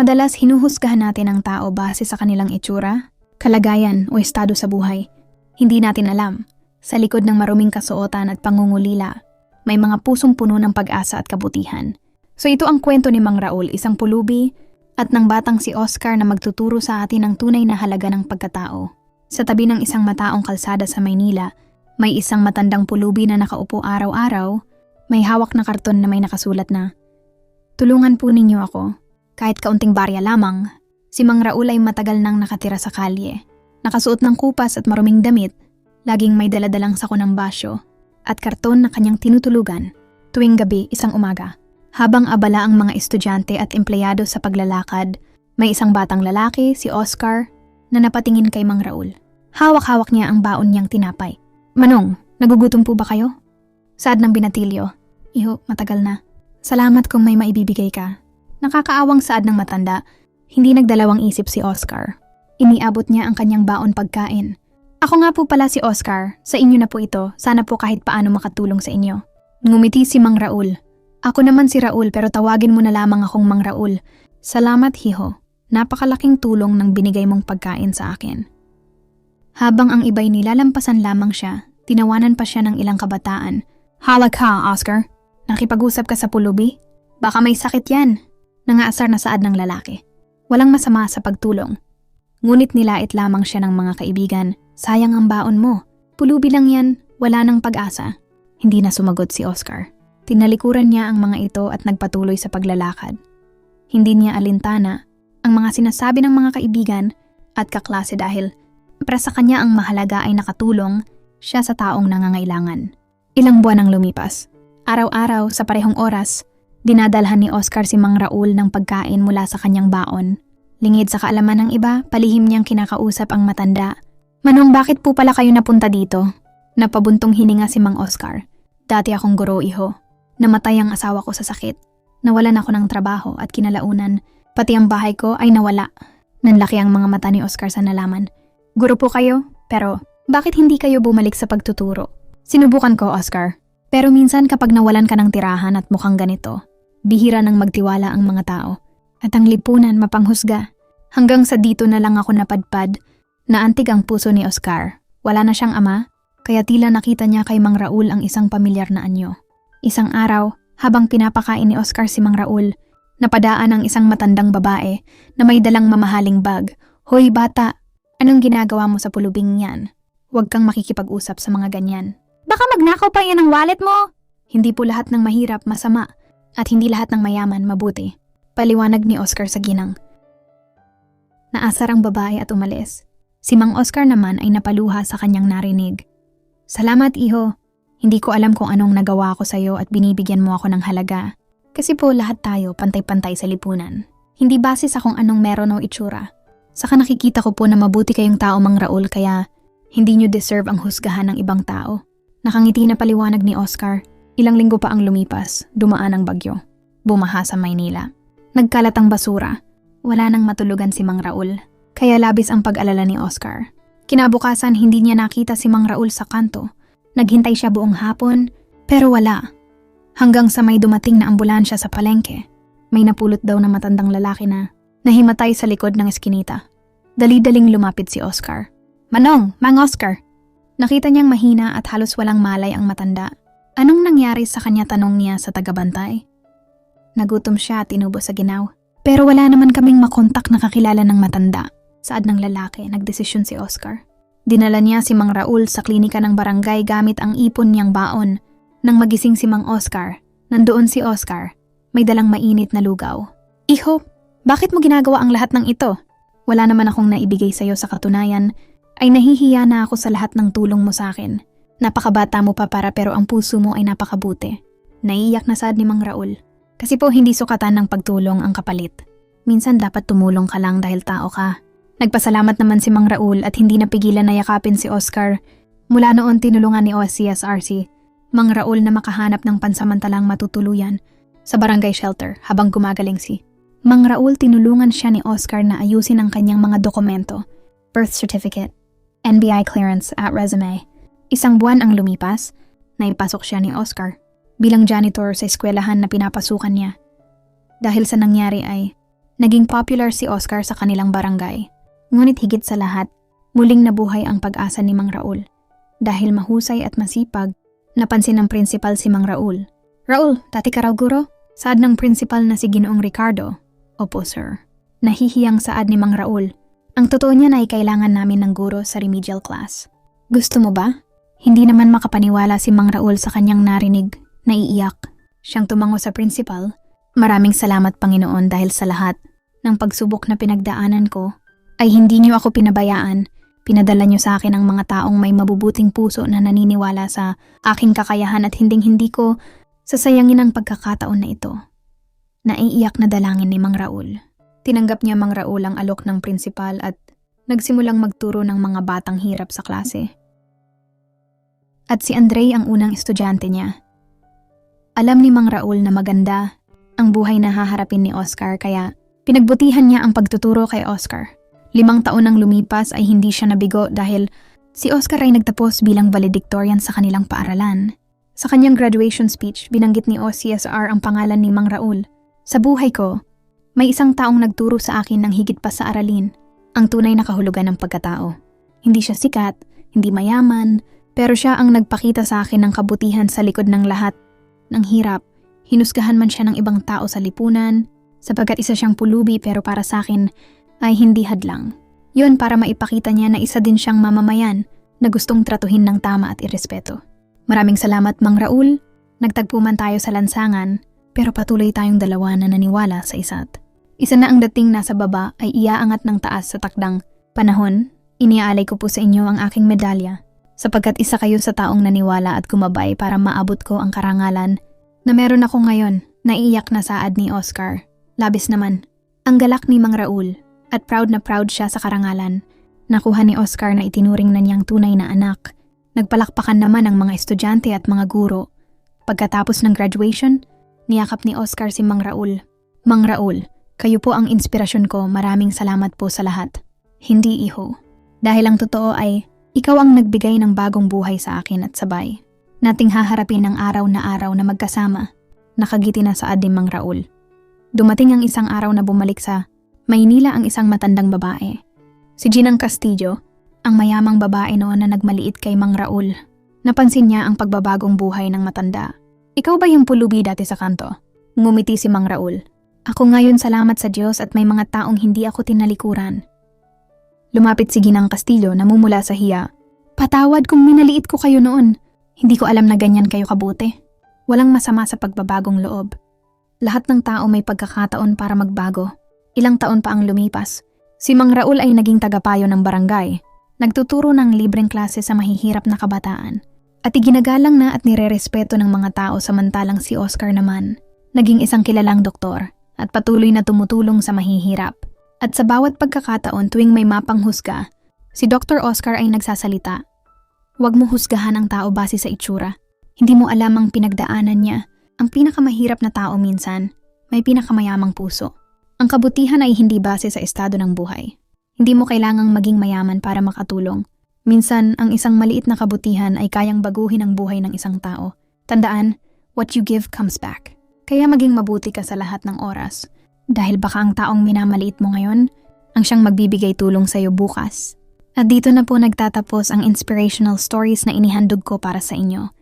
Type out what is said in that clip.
Madalas hinuhusgahan natin ang tao base sa kanilang itsura, kalagayan o estado sa buhay. Hindi natin alam, sa likod ng maruming kasuotan at pangungulila, may mga pusong puno ng pag-asa at kabutihan. So ito ang kwento ni Mang Raul, isang pulubi at ng batang si Oscar na magtuturo sa atin ng tunay na halaga ng pagkatao. Sa tabi ng isang mataong kalsada sa Maynila, may isang matandang pulubi na nakaupo araw-araw, may hawak na karton na may nakasulat na, Tulungan po ninyo ako. Kahit kaunting barya lamang, si Mang Raul ay matagal nang nakatira sa kalye. Nakasuot ng kupas at maruming damit, laging may daladalang sako ng basyo at karton na kanyang tinutulugan tuwing gabi isang umaga. Habang abala ang mga estudyante at empleyado sa paglalakad, may isang batang lalaki, si Oscar, na napatingin kay Mang Raul. Hawak-hawak niya ang baon niyang tinapay. Manong, nagugutom po ba kayo? Saad ng binatilyo. Iho, matagal na. Salamat kung may maibibigay ka. Nakakaawang saad ng matanda, hindi nagdalawang isip si Oscar. Iniabot niya ang kanyang baon pagkain. Ako nga po pala si Oscar, sa inyo na po ito, sana po kahit paano makatulong sa inyo. Ngumiti si Mang Raul. Ako naman si Raul pero tawagin mo na lamang akong Mang Raul. Salamat hiho, napakalaking tulong ng binigay mong pagkain sa akin. Habang ang iba'y nilalampasan lamang siya, tinawanan pa siya ng ilang kabataan. Hala ka, Oscar. Nakipag-usap ka sa pulubi? Baka may sakit yan. Nangaasar na saad ng lalaki. Walang masama sa pagtulong. Ngunit nilait lamang siya ng mga kaibigan. Sayang ang baon mo. Pulubi lang yan, wala nang pag-asa. Hindi na sumagot si Oscar. Tinalikuran niya ang mga ito at nagpatuloy sa paglalakad. Hindi niya alintana ang mga sinasabi ng mga kaibigan at kaklase dahil para sa kanya ang mahalaga ay nakatulong siya sa taong nangangailangan. Ilang buwan ang lumipas. Araw-araw sa parehong oras, dinadalhan ni Oscar si Mang Raul ng pagkain mula sa kanyang baon. Lingid sa kaalaman ng iba, palihim niyang kinakausap ang matanda. Manong bakit po pala kayo napunta dito? Napabuntong hininga si Mang Oscar. Dati akong guro iho. Namatay ang asawa ko sa sakit. Nawalan ako ng trabaho at kinalaunan. Pati ang bahay ko ay nawala. Nanlaki ang mga mata ni Oscar sa nalaman. Guro po kayo, pero bakit hindi kayo bumalik sa pagtuturo? Sinubukan ko, Oscar. Pero minsan kapag nawalan ka ng tirahan at mukhang ganito, bihira nang magtiwala ang mga tao. At ang lipunan mapanghusga. Hanggang sa dito na lang ako napadpad, naantig ang puso ni Oscar. Wala na siyang ama, kaya tila nakita niya kay Mang Raul ang isang pamilyar na anyo. Isang araw, habang pinapakain ni Oscar si Mang Raul, napadaan ang isang matandang babae na may dalang mamahaling bag. Hoy bata, anong ginagawa mo sa pulubing yan? Huwag kang makikipag-usap sa mga ganyan. Baka magnakaw pa yan ang wallet mo. Hindi po lahat ng mahirap masama at hindi lahat ng mayaman mabuti. Paliwanag ni Oscar sa ginang. Naasar ang babae at umalis. Si Mang Oscar naman ay napaluha sa kanyang narinig. Salamat iho. Hindi ko alam kung anong nagawa ko sa'yo at binibigyan mo ako ng halaga. Kasi po lahat tayo pantay-pantay sa lipunan. Hindi base sa kung anong meron o itsura. Saka nakikita ko po na mabuti kayong tao Mang Raul kaya hindi nyo deserve ang husgahan ng ibang tao. Nakangiti na paliwanag ni Oscar. Ilang linggo pa ang lumipas, dumaan ang bagyo. Bumaha sa Maynila. Nagkalat ang basura. Wala nang matulugan si Mang Raul. Kaya labis ang pag-alala ni Oscar. Kinabukasan hindi niya nakita si Mang Raul sa kanto. Naghintay siya buong hapon, pero wala. Hanggang sa may dumating na ambulansya sa palengke. May napulot daw na matandang lalaki na nahimatay sa likod ng eskinita. Dali-daling lumapit si Oscar. Manong, Mang Oscar, Nakita niyang mahina at halos walang malay ang matanda. Nangyari sa kanya tanong niya sa tagabantay? Nagutom siya at inubo sa ginaw. Pero wala naman kaming makontak na kakilala ng matanda. Saad ng lalaki, nagdesisyon si Oscar. Dinala niya si Mang Raul sa klinika ng barangay gamit ang ipon niyang baon. Nang magising si Mang Oscar, nandoon si Oscar, may dalang mainit na lugaw. Iho, bakit mo ginagawa ang lahat ng ito? Wala naman akong naibigay sa'yo sa katunayan ay nahihiya na ako sa lahat ng tulong mo sa akin. Napakabata mo pa para pero ang puso mo ay napakabuti. Naiiyak na sad ni Mang Raul. Kasi po hindi sukatan ng pagtulong ang kapalit. Minsan dapat tumulong ka lang dahil tao ka. Nagpasalamat naman si Mang Raul at hindi napigilan na yakapin si Oscar. Mula noon tinulungan ni OCSRC, Mang Raul na makahanap ng pansamantalang matutuluyan sa barangay shelter habang gumagaling si. Mang Raul tinulungan siya ni Oscar na ayusin ang kanyang mga dokumento, birth certificate, NBI clearance at resume. Isang buwan ang lumipas, naipasok siya ni Oscar bilang janitor sa eskwelahan na pinapasukan niya. Dahil sa nangyari ay Naging popular si Oscar sa kanilang barangay. Ngunit higit sa lahat, muling nabuhay ang pag-asa ni Mang Raul. Dahil mahusay at masipag, napansin ng principal si Mang Raul. Raul, dati ka raw guro? Saad ng principal na si Ginoong Ricardo. Opo, sir. Nahihiyang saad ni Mang Raul. Ang totoo niya na kailangan namin ng guro sa remedial class. Gusto mo ba? Hindi naman makapaniwala si Mang Raul sa kanyang narinig, naiiyak. Siyang tumango sa principal. Maraming salamat Panginoon dahil sa lahat ng pagsubok na pinagdaanan ko ay hindi niyo ako pinabayaan. Pinadala niyo sa akin ang mga taong may mabubuting puso na naniniwala sa aking kakayahan at hinding-hindi ko sasayangin ang pagkakataon na ito. Naiiyak na dalangin ni Mang Raul. Tinanggap niya Mang Raul ang alok ng principal at nagsimulang magturo ng mga batang hirap sa klase. At si Andre ang unang estudyante niya. Alam ni Mang Raul na maganda ang buhay na haharapin ni Oscar kaya pinagbutihan niya ang pagtuturo kay Oscar. Limang taon nang lumipas ay hindi siya nabigo dahil si Oscar ay nagtapos bilang valedictorian sa kanilang paaralan. Sa kanyang graduation speech, binanggit ni OCSR ang pangalan ni Mang Raul. Sa buhay ko, may isang taong nagturo sa akin ng higit pa sa aralin, ang tunay na kahulugan ng pagkatao. Hindi siya sikat, hindi mayaman, pero siya ang nagpakita sa akin ng kabutihan sa likod ng lahat. Ng hirap, hinusgahan man siya ng ibang tao sa lipunan, sapagkat isa siyang pulubi pero para sa akin ay hindi hadlang. Yun para maipakita niya na isa din siyang mamamayan na gustong tratuhin ng tama at irespeto. Maraming salamat Mang Raul, nagtagpo man tayo sa lansangan, pero patuloy tayong dalawa na naniwala sa isa't. Isa na ang dating nasa baba ay iaangat ng taas sa takdang panahon, iniaalay ko po sa inyo ang aking medalya sapagkat isa kayo sa taong naniwala at kumabay para maabot ko ang karangalan na meron ako ngayon, naiiyak na saad ni Oscar. Labis naman. Ang galak ni Mang Raul at proud na proud siya sa karangalan. Nakuha ni Oscar na itinuring na niyang tunay na anak. Nagpalakpakan naman ang mga estudyante at mga guro. Pagkatapos ng graduation, niyakap ni Oscar si Mang Raul. Mang Raul, kayo po ang inspirasyon ko. Maraming salamat po sa lahat. Hindi iho. Dahil ang totoo ay, ikaw ang nagbigay ng bagong buhay sa akin at sabay. Nating haharapin ang araw na araw na magkasama. Nakagiti na sa adim Mang Raul. Dumating ang isang araw na bumalik sa Maynila ang isang matandang babae. Si Ginang Castillo, ang mayamang babae noon na nagmaliit kay Mang Raul. Napansin niya ang pagbabagong buhay ng matanda. Ikaw ba yung pulubi dati sa kanto? Ngumiti si Mang Raul. Ako ngayon salamat sa Diyos at may mga taong hindi ako tinalikuran. Lumapit si Ginang Castillo na mumula sa hiya. Patawad kung minaliit ko kayo noon. Hindi ko alam na ganyan kayo kabuti. Walang masama sa pagbabagong loob. Lahat ng tao may pagkakataon para magbago. Ilang taon pa ang lumipas. Si Mang Raul ay naging tagapayo ng barangay. Nagtuturo ng libreng klase sa mahihirap na kabataan. At iginagalang na at nirerespeto ng mga tao samantalang si Oscar naman. Naging isang kilalang doktor at patuloy na tumutulong sa mahihirap. At sa bawat pagkakataon tuwing may mapanghusga, si Dr. Oscar ay nagsasalita. Huwag mo husgahan ang tao base sa itsura. Hindi mo alam ang pinagdaanan niya. Ang pinakamahirap na tao minsan, may pinakamayamang puso. Ang kabutihan ay hindi base sa estado ng buhay. Hindi mo kailangang maging mayaman para makatulong. Minsan, ang isang maliit na kabutihan ay kayang baguhin ang buhay ng isang tao. Tandaan, what you give comes back. Kaya maging mabuti ka sa lahat ng oras. Dahil baka ang taong minamaliit mo ngayon, ang siyang magbibigay tulong sa iyo bukas. At dito na po nagtatapos ang inspirational stories na inihandog ko para sa inyo.